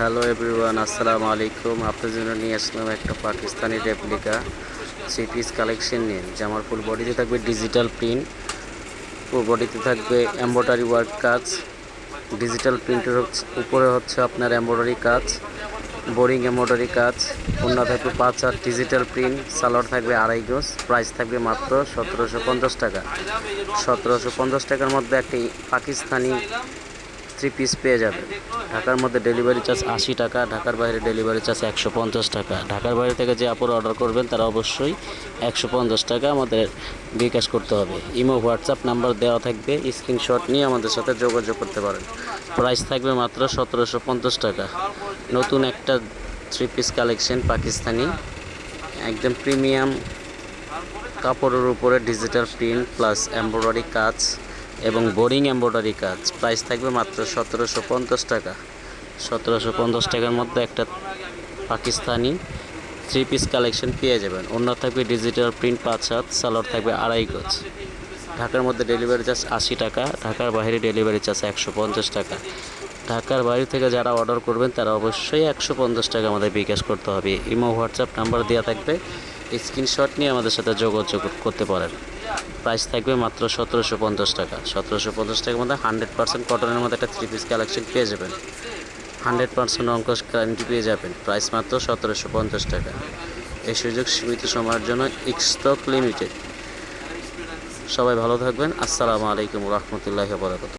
Hello everyone, আসসালামু আলাইকুম। আপনার জন্য নিয়ে আসলাম একটা Pakistani replica three piece collection নিয়ে জামার ফুল বডিতে থাকবে ডিজিটাল প্রিন্ট ফুল বডিতে থাকবে এম্ব্রয়ডারি ওয়ার্ক কাজ ডিজিটাল প্রিন্টের হচ্ছে, উপরে হচ্ছে আপনার এম্ব্রয়ডারি কাজ বোরিং এম্ব্রয়ডারি কাজ, অন্য থাকবে পাঁচ আর ডিজিটাল প্রিন্ট সালোয়ার থাকবে আড়াই গোজ প্রাইস থাকবে মাত্র সতেরোশো পঞ্চাশ টাকা। সতেরোশো পঞ্চাশ টাকার মধ্যে একটি পাকিস্তানি থ্রি পিস পেয়ে যাবে। ঢাকার মধ্যে ডেলিভারি চার্জ আশি টাকা, ঢাকার বাইরে ডেলিভারি চার্জ একশো পঞ্চাশ টাকা। ঢাকার বাইরে থেকে যে আপুর অর্ডার করবেন, তারা অবশ্যই একশো পঞ্চাশ টাকা আমাদের বিকাশ করতে হবে। ইমো হোয়াটসঅ্যাপ নাম্বার দেওয়া থাকবে স্ক্রিনশট নিয়ে আমাদের সাথে যোগাযোগ করতে পারেন। প্রাইস থাকবে মাত্র সতেরোশো পঞ্চাশ টাকা। নতুন একটা থ্রি পিস কালেকশন পাকিস্তানি, একদম প্রিমিয়াম কাপড়ের উপরে ডিজিটাল প্রিন্ট প্লাস এমব্রয়ডারি কাজ। এবং বোরিং এমব্রয়ডারি কাজ। প্রাইস থাকবে মাত্র সতেরোশো পঞ্চাশ টাকা। সতেরোশো পঞ্চাশ টাকার মধ্যে একটা পাকিস্তানি থ্রি পিস কালেকশন পেয়ে যাবেন। অন্য থাকবে ডিজিটাল প্রিন্ট পাঁচ হাত, সালোয়ার থাকবে আড়াই গজ। ঢাকার মধ্যে ডেলিভারি চার্জ আশি টাকা, ঢাকার বাইরে ডেলিভারি চার্জ একশো পঞ্চাশ টাকা। ঢাকার বাইরে থেকে যারা অর্ডার করবেন, তারা অবশ্যই একশো পঞ্চাশ টাকা আমাদের বিকাশ করতে হবে। ইমো, হোয়াটসঅ্যাপ নাম্বার দেওয়া থাকবে। স্ক্রিনশট নিয়ে আমাদের সাথে যোগাযোগ করতে পারেন। প্রাইস থাকবে মাত্র সতেরোশো পঞ্চাশ টাকা। সতেরোশো পঞ্চাশ টাকার মধ্যে হান্ড্রেড পার্সেন্ট কটনের মধ্যে একটা থ্রি পিস কালেকশন পেয়ে যাবেন। হান্ড্রেড পার্সেন্ট অঙ্ক গ্যারান্টি পেয়ে যাবেন। প্রাইস মাত্র সতেরোশো পঞ্চাশ টাকা। এই সুযোগ সীমিত সময়ের জন্য স্টক লিমিটেড সবাই ভালো থাকবেন। আসসালামু আলাইকুম রহমতুল্লাহ বরাকাত